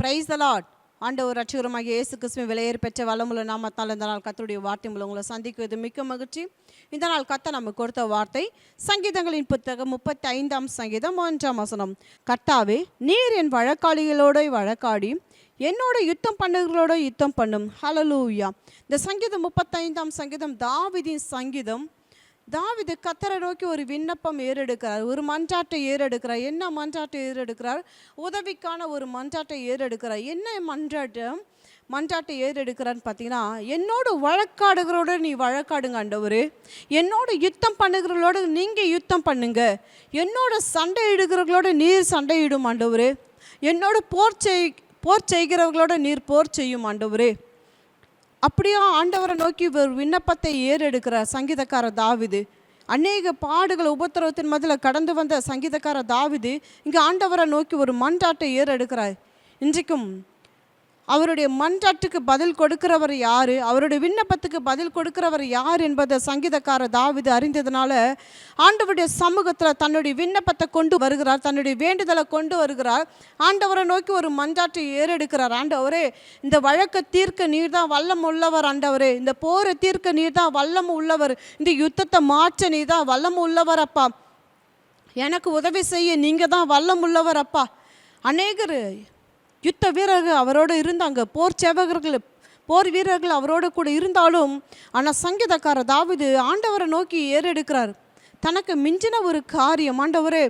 Price Lord ஆண்டவர் ரட்சகரமாகிய இயேசு கிறிஸ்துவின் விலையேறு பெற்ற வளமுள்ள நாமத்தால் இந்த நாள் கத்தருடைய வார்த்தை மூலம் உங்களை சந்திக்குவது மிக்க மகிழ்ச்சி. இந்த நாள் கத்த நமக்கு கொடுத்த வார்த்தை சங்கீதங்களின் புத்தகம் முப்பத்தி ஐந்தாம் சங்கீதம் ஒன்றாம் வசனம். கர்த்தாவே நீர் என் வழக்காளிகளோட வழக்காடி என்னோட யுத்தம் பண்ணுகளோட யுத்தம் பண்ணும். ஹலலூயா இந்த சங்கீதம் முப்பத்தைந்தாம் சங்கீதம் தாவிதின் சங்கீதம் தாவிது கத்தரை நோக்கி ஒரு விண்ணப்பம் ஏறெடுக்கிறார். ஒரு மன்றாட்டை ஏறெடுக்கிறார். என்ன மன்றாட்டை ஏறெடுக்கிறார்? உதவிக்கான ஒரு மன்றாட்டை ஏறெடுக்கிறார். என்ன மன்றாட்டம் மன்றாட்டை ஏறெடுக்கிறான்னு பார்த்தீங்கன்னா என்னோட வழக்காடுகளோட நீ வழக்காடுங்க ஆண்டவர். என்னோட யுத்தம் பண்ணுகிறவங்களோட நீங்கள் யுத்தம் பண்ணுங்க. என்னோட சண்டை இடுகிறவர்களோட நீர் சண்டையிடும் ஆண்டவர். என்னோட போர் செய் போர் செய்கிறவர்களோட நீர் போர் செய்யும் ஆண்டவரே. அப்படியே ஆண்டவரை நோக்கி ஒரு விண்ணப்பத்தை ஏறெடுக்கிறார் சங்கீதக்கார தாவிது. அநேக பாடுகள் உபத்திரவத்தின் மதில் கடந்து வந்த சங்கீதக்கார தாவிது இங்கே ஆண்டவரை நோக்கி ஒரு மன்றாட்டை ஏறெடுக்கிறார். இன்றைக்கும் அவருடைய மன்றாட்டுக்கு பதில் கொடுக்கிறவர் யார்? அவருடைய விண்ணப்பத்துக்கு பதில் கொடுக்கிறவர் யார் என்பதை சங்கீதக்கார தாவிது அறிந்ததுனால ஆண்டவருடைய சமூகத்தில் தன்னுடைய விண்ணப்பத்தை கொண்டு வருகிறார் தன்னுடைய வேண்டுதலை கொண்டு வருகிறார். ஆண்டவரை நோக்கி ஒரு மன்றாட்டை ஏறெடுக்கிறார். ஆண்டவரே இந்த வழக்கை தீர்க்க நீர் தான் வல்லம் உள்ளவர் ஆண்டவரே. இந்த போரை தீர்க்க நீர் தான் வல்லம் உள்ளவர். இந்த யுத்தத்தை மாற்ற நீர் தான் வல்லம் உள்ளவர் அப்பா. எனக்கு உதவி செய்ய நீங்கள் தான் வல்லம் உள்ளவர் அப்பா. அநேகர் யுத்த வீரர்கள் அவரோடு இருந்தாங்க போர் சேவகர்கள் போர் வீரர்கள் அவரோடு கூட இருந்தாலும் ஆனால் சங்கீதக்காரர் தாவிது ஆண்டவரை நோக்கி ஏறெடுக்கிறார். தனக்கு மிஞ்சின ஒரு காரியம் ஆண்டவரே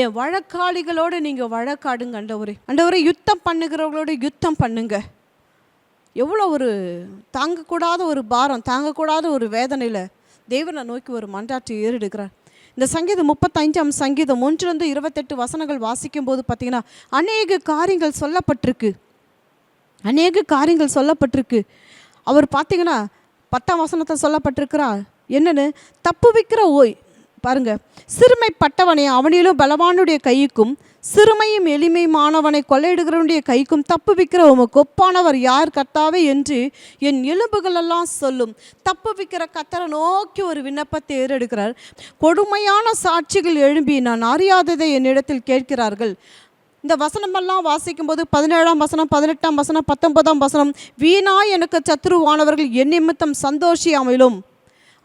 என் வழக்காளிகளோடு நீங்கள் வழக்காடுங்க ஆண்டவரே. ஆண்டவரே யுத்தம் பண்ணுகிறவங்களோட யுத்தம் பண்ணுங்க. எவ்வளோ ஒரு தாங்கக்கூடாத ஒரு பாரம் தாங்கக்கூடாத ஒரு வேதனையில் தேவனை நோக்கி ஒரு மன்றாட்டு ஏறெடுக்கிறார். இந்த சங்கீதம் முப்பத்தஞ்சாம் சங்கீதம் ஒன்றிலிருந்து இருபத்தெட்டு வசனங்கள் வாசிக்கும் போது பார்த்தீங்கன்னா அநேக காரியங்கள் சொல்லப்பட்டிருக்கு. அநேக காரியங்கள் சொல்லப்பட்டிருக்கு. அவர் பார்த்தீங்கன்னா பத்தாம் வசனத்தை சொல்லப்பட்டிருக்கிறா என்னென்னு? தப்பு வைக்கிற ஓய். பாருங்க. சிறுமைப்பட்டவனை அவனிலும் பலவானுடைய கைக்கும் சிறுமையும் எளிமையுமானவனை கொள்ளையிடுகிறவனுடைய கைக்கும் தப்பு விற்கிற உமக்கு ஒப்பானவர் யார் கர்த்தாவே என்று என் எலும்புகளெல்லாம் சொல்லும். தப்பு விற்கிற கத்தரை நோக்கி ஒரு விண்ணப்பத்தை ஏறெடுக்கிறார். கொடுமையான சாட்சிகள் எழும்பி நான் அறியாததை என்னிடத்தில் கேட்கிறார்கள். இந்த வசனமெல்லாம் வாசிக்கும் போது பதினேழாம் வசனம் பதினெட்டாம் வசனம் பத்தொன்பதாம் வசனம் வீணா எனக்கு சத்துருவானவர்கள் என் நிமித்தம் அமையிலும்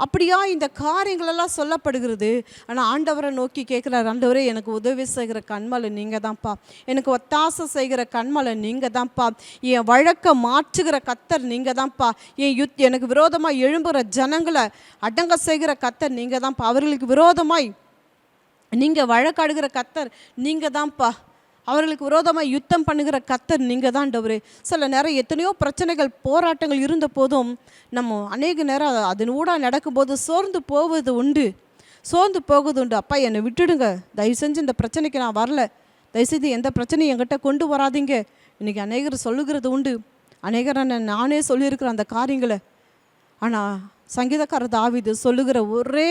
அப்படியா இந்த காரியங்களெல்லாம் சொல்லப்படுகிறது? ஆனால் ஆண்டவரை நோக்கி கேட்குறாரு ஆண்டவரே எனக்கு உதவி செய்கிற கண்மலை நீங்கள் தான்ப்பா எனக்கு ஒத்தாசை செய்கிற கண்மலை நீங்கள் தான்ப்பா என் வழக்கை மாற்றுகிற கத்தர் நீங்கள் தான்ப்பா என் யுத் எனக்கு விரோதமாக எழும்புகிற ஜனங்களை அடங்க செய்கிற கத்தர் நீங்கள் தான்ப்பா அவர்களுக்கு விரோதமாய் நீங்கள் வழக்காடுகிற கத்தர் நீங்கள் தான்ப்பா அவர்களுக்கு விரோதமாக யுத்தம் பண்ணுகிற கத்தர் நீங்கள் தான் டவரே. சில நேரம் எத்தனையோ பிரச்சனைகள் போராட்டங்கள் இருந்த போதும் நம்ம அநேக நேரம் அதன் ஊடாக நடக்கும்போது சோர்ந்து போவது உண்டு. சோர்ந்து போகுது உண்டு. அப்பா என்னை விட்டுடுங்க. தயவு செஞ்சு இந்த பிரச்சனைக்கு நான் வரல. தயவுசெய்து எந்த பிரச்சனையும் என்கிட்ட கொண்டு வராதீங்க. இன்றைக்கி அநேகர் சொல்லுகிறது உண்டு. அநேகர் நானே சொல்லியிருக்கிறேன் அந்த காரியங்களை. ஆனால் சங்கீதக்காரர் தாவிது சொல்லுகிற ஒரே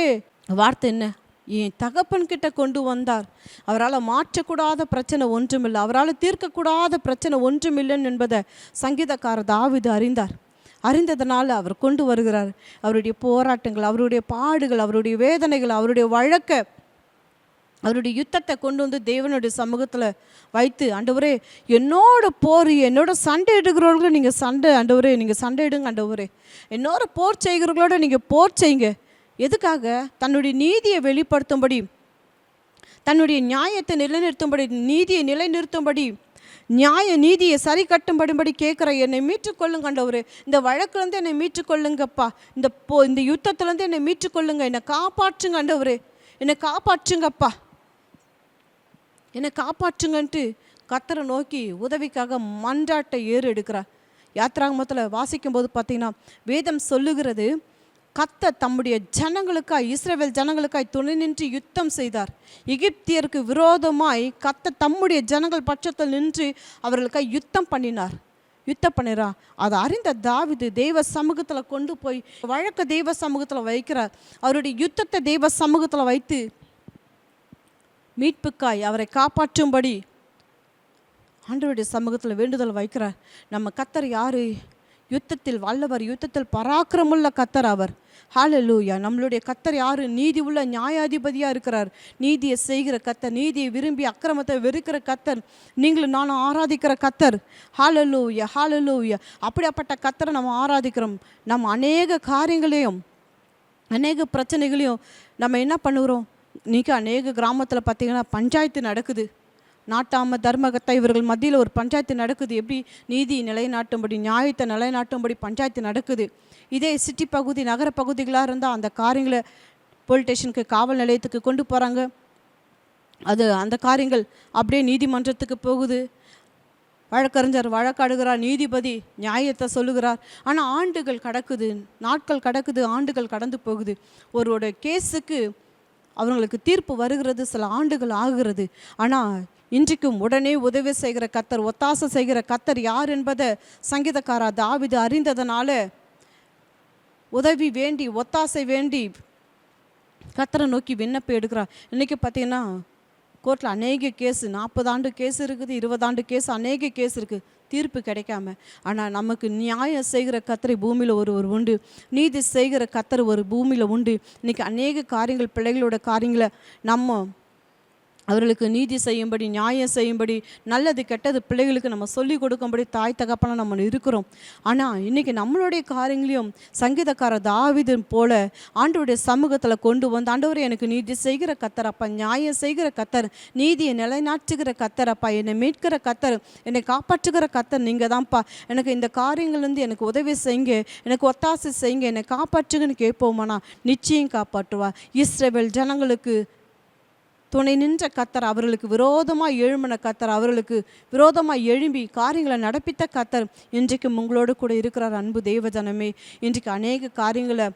வார்த்தை என்ன? என் தகப்பன்கிட்ட கொண்டு வந்தார். அவரால் மாற்றக்கூடாத பிரச்சனை ஒன்றுமில்லை. அவரால் தீர்க்கக்கூடாத பிரச்சனை ஒன்றுமில்லைன்னு என்பதை சங்கீதக்கார தாவிது அறிந்தார். அறிந்ததனால் அவர் கொண்டு வருகிறார். அவருடைய போராட்டங்கள் அவருடைய பாடுகள் அவருடைய வேதனைகள் அவருடைய வழக்கை அவருடைய யுத்தத்தை கொண்டு வந்து தேவனுடைய சமூகத்தில் வைத்து ஆண்டவரே என்னோட போர் என்னோட சண்டை இடுகிறவர்களும் நீங்கள் சண்டை ஆண்டவரே நீங்கள் சண்டை இடுங்க ஆண்டவரே. என்னோட போர் செய்கிறவர்களோட நீங்கள் போர் செய்யுங்க. எதுக்காக? தன்னுடைய நீதியை வெளிப்படுத்தும்படி தன்னுடைய நியாயத்தை நிலைநிறுத்தும்படி நீதியை நிலைநிறுத்தும்படி நியாய நீதியை சரி கட்டும்படும்படி கேட்குற என்னை மீட்டுக்கொள்ளுங்க ஆண்டவரே இந்த வழக்குலேருந்து என்னை மீட்டுக்கொள்ளுங்கப்பா இந்த போ இந்த யுத்தத்துலேருந்து என்னை மீட்டுக்கொள்ளுங்க என்னை காப்பாற்றுங்க ஆண்டவரே என்னை காப்பாற்றுங்கப்பா. என்னை காப்பாற்றுங்கன்ட்டு கத்தரை நோக்கி உதவிக்காக மன்றாட்டை ஏறு எடுக்கிறார் யாத்ராகமத்தில் வாசிக்கும்போது பார்த்தீங்கன்னா வேதம் சொல்லுகிறது கத்த தம்முடைய ஜனங்களுக்காய் இஸ்ரேவேல் ஜனங்களுக்காய் துணை நின்று யுத்தம் செய்தார். எகிப்தியருக்கு விரோதமாய் கத்த தம்முடைய ஜனங்கள் பட்சத்தில் நின்று அவர்களுக்காய் யுத்தம் பண்ணினார். யுத்தம் பண்ணிறா அதை அறிந்த தாவிது தெய்வ சமூகத்தில் கொண்டு போய் வழக்க தெய்வ சமூகத்தில் வைக்கிறார். அவருடைய யுத்தத்தை தெய்வ சமூகத்தில் வைத்து மீட்புக்காய் அவரை காப்பாற்றும்படி ஆண்டவருடைய சமூகத்தில் வேண்டுதல் வைக்கிறார். நம்ம கத்தர் யாரு? யுத்தத்தில் வல்லவர் யுத்தத்தில் பராக்கிரமுள்ள கத்தர் அவர். ஹாலலூயா நம்மளுடைய கத்தர் யார்? நீதி உள்ள நியாயாதிபதியாக இருக்கிறார். நீதியை செய்கிற கத்தர் நீதியை விரும்பி அக்கிரமத்தை வெறுக்கிற கத்தர் நீங்களும் நானும் ஆராதிக்கிற கத்தர். ஹாலலூயா ஹாலலூயா அப்படியாப்பட்ட கத்தரை நம்ம ஆராதிக்கிறோம். நம்ம அநேக காரியங்களையும் அநேக பிரச்சனைகளையும் நம்ம என்ன பண்ணுகிறோம்? இன்றைக்கி அநேக கிராமத்தில் பார்த்தீங்கன்னா பஞ்சாயத்து நடக்குது. நாட்டாம தர்மகத்தை இவர்கள் மத்தியில் ஒரு பஞ்சாயத்து நடக்குது. எப்படி? நீதி நிலைநாட்டும்படி நியாயத்தை நிலைநாட்டும்படி பஞ்சாயத்து நடக்குது. இதே சிட்டி பகுதி நகர பகுதிகளாக இருந்தால் அந்த காரியங்களை போலீஸ் ஸ்டேஷனுக்கு காவல் நிலையத்துக்கு கொண்டு போகிறாங்க அது அந்த காரியங்கள் அப்படியே நீதிமன்றத்துக்கு போகுது. வழக்கறிஞர் வழக்காடுகிறார் நீதிபதி நியாயத்தை சொல்லுகிறார். ஆனால் ஆண்டுகள் கடக்குது. நாட்கள் கடக்குது ஆண்டுகள் கடந்து போகுது. ஒருவோட கேஸுக்கு அவங்களுக்கு தீர்ப்பு வருகிறது சில ஆண்டுகள் ஆகிறது ஆனால் இன்றைக்கும் உடனே உதவி செய்கிற கத்தர் ஒத்தாசை செய்கிற கத்தர் யார் என்பதை சங்கீதக்காரா தாவிது அறிந்ததனால உதவி வேண்டி ஒத்தாசை வேண்டி கத்தரை நோக்கி விண்ணப்பம் எடுக்கிறார். இன்றைக்கி பார்த்தீங்கன்னா கோர்ட்டில் அநேக கேஸு நாற்பது ஆண்டு கேஸ் இருக்குது இருபது ஆண்டு கேஸ் அநேக கேஸ் இருக்குது தீர்ப்பு கிடைக்காம. ஆனால் நமக்கு நியாயம் செய்கிற கத்தரை பூமியில் ஒருவர் உண்டு. நீதி செய்கிற கத்தர் ஒரு பூமியில் உண்டு. இன்றைக்கி அநேக காரியங்கள் பிள்ளைகளோட காரியங்களை நம்ம அவர்களுக்கு நீதி செய்யும்படி நியாயம் செய்யும்படி நல்லது கெட்டது பிள்ளைகளுக்கு நம்ம சொல்லிக் கொடுக்கும்படி தாய் தகப்பன நம்ம இருக்கிறோம். ஆனால் இன்றைக்கி நம்மளுடைய காரியங்களையும் சங்கீதக்கார தாவிது போல ஆண்டவருடைய சமூகத்தில் கொண்டு வந்து ஆண்டவர் எனக்கு நீதி செய்கிற கத்தர் அப்பா நியாயம் செய்கிற கத்தர் நீதியை நிலைநாட்டுகிற கத்தர் அப்பா என்னை மீட்கிற கத்தர் என்னை காப்பாற்றுகிற கத்தர் நீங்கள் தான்ப்பா எனக்கு இந்த காரியங்கள்லேருந்து எனக்கு உதவி செய்யுங்க எனக்கு ஒத்தாசை செய்யுங்க என்னை காப்பாற்றுங்கன்னு கேட்போமானா நிச்சயம் காப்பாற்றுவா இஸ்ரேவேல் ஜனங்களுக்கு துணை நின்ற கத்தர் அவர்களுக்கு விரோதமாக எழும்பின கத்தர் அவர்களுக்கு விரோதமாக எழும்பி காரியங்களை நடப்பித்த கத்தர் இன்றைக்கும் உங்களோடு கூட இருக்கிறார் அன்பு தெய்வஜனமே இன்றைக்கு அநேக காரியங்களை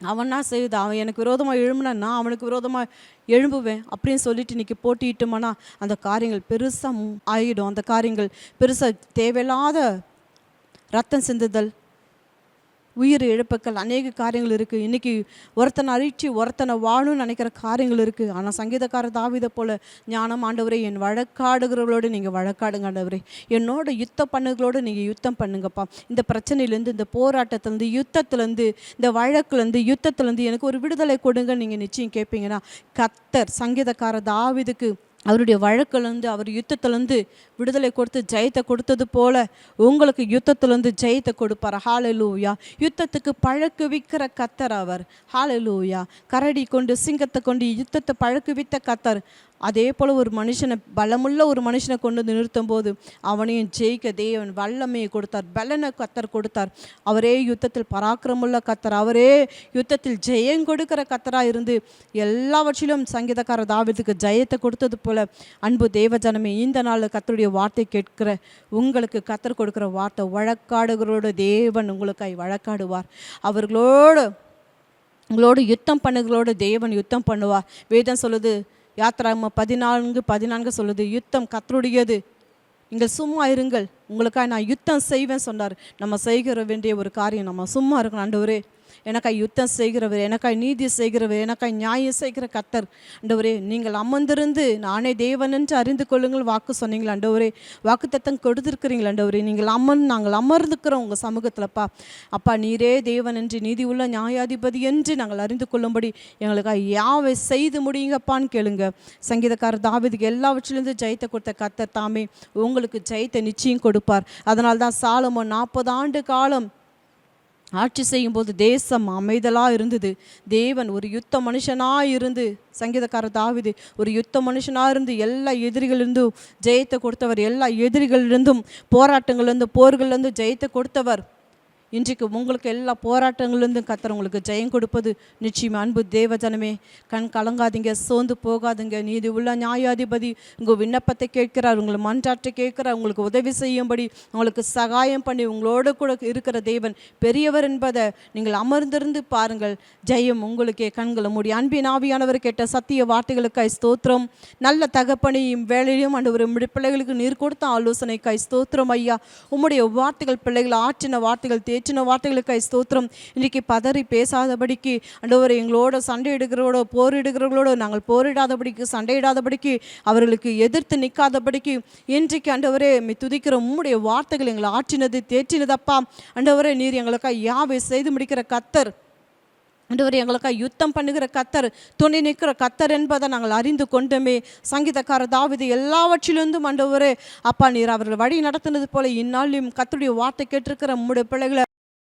அவனா செய்யுது அவன் எனக்கு விரோதமாக எழும்புனா நான் அவனுக்கு விரோதமாக எழும்புவேன் அப்படின்னு சொல்லிட்டு இன்னைக்கு போட்டிட்டோம்னா அந்த காரியங்கள் பெருசாக ஆகிடும் அந்த காரியங்கள் பெருசாக தேவையில்லாத ரத்தம் சிந்துதல் உயிர் இழப்புக்கள் அநேக காரியங்கள் இருக்குது இன்றைக்கி ஒருத்தனை அழிச்சு ஒருத்தனை வாழணும்னு நினைக்கிற காரியங்கள் இருக்குது ஆனால் சங்கீதக்கார தாவித போல ஞானம் ஆண்டவரே என் வழக்காடுகிறவர்களோடு நீங்கள் வழக்காடுங்க ஆண்டவரே. என்னோட யுத்த பண்ணுகளோடு நீங்கள் யுத்தம் பண்ணுங்கப்பா. இந்த பிரச்சனையிலேருந்து இந்த போராட்டத்துலேருந்து யுத்தத்துலேருந்து இந்த வழக்குலேருந்து யுத்தத்துலேருந்து எனக்கு ஒரு விடுதலை கொடுங்க நீங்கள் நிச்சயம் கேட்பீங்கன்னா கத்தர் சங்கீதக்கார தாவிதுக்கு அவருடைய வழக்கிலிருந்து அவர் யுத்தத்துலேருந்து விடுதலை கொடுத்து ஜெயத்தை கொடுத்தது போல உங்களுக்கு யுத்தத்திலேருந்து ஜெயத்தை கொடுப்பார். ஹாலலூயா யுத்தத்துக்கு பழக்குவிக்கிற கத்தர் அவர். ஹாலலூயா கரடி கொண்டு சிங்கத்தை கொண்டு யுத்தத்தை பழக்குவித்த கத்தர். அதே போல் ஒரு மனுஷனை பலமுள்ள ஒரு மனுஷனை கொண்டு வந்து நிறுத்தும் போது அவனையும் ஜெயிக்க தேவன் வல்லமையை கொடுத்தார். பலனை கத்தர் கொடுத்தார். அவரே யுத்தத்தில் பராக்கிரமுள்ள கத்தர். அவரே யுத்தத்தில் ஜெயம் கொடுக்கிற கத்தராக இருந்து எல்லாவற்றிலும் சங்கீதக்கார தாவிதுக்கு ஜெயத்தை கொடுத்தது போல் அன்பு தேவஜனமே இந்த நாள் கத்தருடைய வார்த்தை கேட்கிற உங்களுக்கு கத்தர் கொடுக்குற வார்த்தை வழக்காடுகளோட தேவன் உங்களுக்காய் வழக்காடுவார். அவர்களோடு உங்களோடு யுத்தம் பண்ணுகளோடு தேவன் யுத்தம் பண்ணுவார். வேதம் சொல்லுது யாத்திராம பதினான்கு பதினான்கு சொல்லுது யுத்தம் கத்தருடையது நீங்கள் சும்மா இருங்கள். உங்களுக்காக நான் யுத்தம் செய்வேன் சொன்னார். நம்ம செய்கிற வேண்டிய ஒரு காரியம் நம்ம சும்மா இருக்கணும் ஆண்டவரே. எனக்காய் யுத்தம் செய்கிறவர் எனக்காய் நீதி செய்கிறவர் எனக்காய் நியாயம் செய்கிற கத்தர். அண்டவரே நீங்கள் அமர்ந்திருந்து நானே தேவன் என்று அறிந்து கொள்ளுங்கள் வாக்கு சொன்னீங்களா. அண்டவரே வாக்கு தத்தம் கொடுத்துருக்கிறீங்களா அண்டவரே நீங்கள் அம்மன் நாங்கள் அமர்ந்துக்கிறோம் உங்கள் சமூகத்தில்ப்பா அப்பா. நீரே தேவன் என்று நீதி உள்ள நியாயாதிபதி என்று நாங்கள் அறிந்து கொள்ளும்படி எங்களுக்காக யாவை செய்து முடியுங்கப்பான்னு கேளுங்க. சங்கீதக்காரர் தாவிதுக்கு எல்லாவற்றிலிருந்து ஜெயத்தை கொடுத்த கத்தர் தாமே உங்களுக்கு ஜெயத்தை நிச்சயம் கொடுப்பார். அதனால் தான் சாலமோ நாற்பது ஆண்டு காலம் ஆட்சி செய்யும்போது தேசம் அமைதலாக இருந்தது. தேவன் ஒரு யுத்த மனுஷனாக இருந்து சங்கீதக்காரர் தாவிது ஒரு யுத்த மனுஷனாக இருந்து எல்லா எதிரிகளிருந்தும் ஜெயத்தை கொடுத்தவர் எல்லா எதிரிகளிலிருந்தும் போராட்டங்கள்லேருந்து போர்கள்லேருந்து ஜெயத்தை கொடுத்தவர். இன்றைக்கு உங்களுக்கு எல்லா போராட்டங்கள்லேருந்தும் கத்தர் உங்களுக்கு ஜெயம் கொடுப்பது நிச்சயம். அன்பு தேவஜனமே கண் கலங்காதீங்க சோர்ந்து போகாதுங்க. நீதி உள்ள நியாயாதிபதி உங்கள் விண்ணப்பத்தை கேட்கிறார் உங்களை மன்றாட்டை கேட்கிறார் உங்களுக்கு உதவி செய்யும்படி உங்களுக்கு சகாயம் பண்ணி உங்களோட கூட இருக்கிற தேவன் பெரியவர் என்பதை நீங்கள் அமர்ந்திருந்து பாருங்கள். ஜெயம் உங்களுக்கே கண்களை மூடி. அன்பின் ஆவியானவர் கேட்ட சத்திய வார்த்தைகளுக்காய் ஸ்தோத்திரம். நல்ல தகப்பனையும் வேலையும் அண்டு ஒரு பிள்ளைகளுக்கு நீர் கொடுத்த ஆலோசனைக்காய் ஸ்தோத்திரம் ஐயா. உம்முடைய வார்த்தைகள் பிள்ளைகள் ஆற்றின வார்த்தைகள் தே தேற்றின வார்த்தைகளுக்காய் ஸ்தோத்திரம். இன்றைக்கு பதறி பேசாதபடிக்கு அண்டவர் எங்களோட சண்டை சண்டையிடுகிறோட போரிடுகிறவர்களோட நாங்கள் போரிடாதபடிக்கு சண்டையிடாதபடிக்கு அவர்களுக்கு எதிர்த்து நிற்காதபடிக்கு இன்றைக்கு அண்டவரே மெய் துதிக்கிற உம்முடைய வார்த்தைகள் எங்களை ஆற்றினது தேற்றினதப்பா. அண்டவரே நீர் எங்களுக்காக யாவை செய்து முடிக்கிற கத்தர்? ஆண்டவர் எங்களுக்காக யுத்தம் பண்ணுகிற கத்தர் துணை நிற்கிற கத்தர் என்பதை நாங்கள் அறிந்து கொண்டோமே. சங்கீதக்கார தாவிது எல்லாவற்றிலிருந்தும் ஆண்டவரே அப்பா நீர் அவர்கள் வழி நடத்தினது போல இந்நாளிலும் கத்தருடைய வார்த்தை கேட்டிருக்கிற நம்முடைய பிள்ளைகளை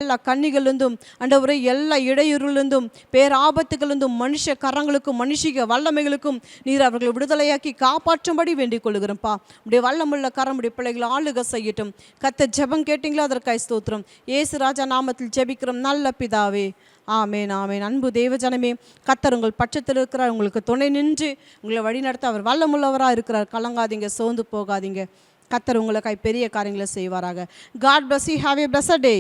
எல்லா கண்ணிகளிலிருந்தும் ஆண்டவரே எல்லா இடையூறிலிருந்தும் பேராபத்துகளிலிருந்தும் மனுஷ கரங்களுக்கும் மனுஷிக வல்லமைகளுக்கும் நீர் அவர்களை விடுதலையாக்கி காப்பாற்றும்படி வேண்டிக் கொள்கிறோம்ப்பா உடைய வல்லமுள்ள கரம் உடைய பிள்ளைகளை ஆளுக செய்யட்டும். கத்த ஜெபம் கேட்டீங்களோ? அதற்காய் ஸ்தோத்திரம். ஏசு ராஜா நாமத்தில் ஜெபிக்கிறோம். நல்ல பிதாவே. ஆமேன் ஆமேன். அன்பு தேவஜனமே கத்தர் உங்கள் பட்சத்தில் இருக்கிறார். உங்களுக்கு துணை நின்று உங்களை வழிநடத்த அவர் வல்லமுள்ளவராக இருக்கிறார். கலங்காதீங்க சோர்ந்து போகாதீங்க. கத்தர் உங்களுக்காய் பெரிய காரியங்களை செய்வாராக. God bless you have a bless day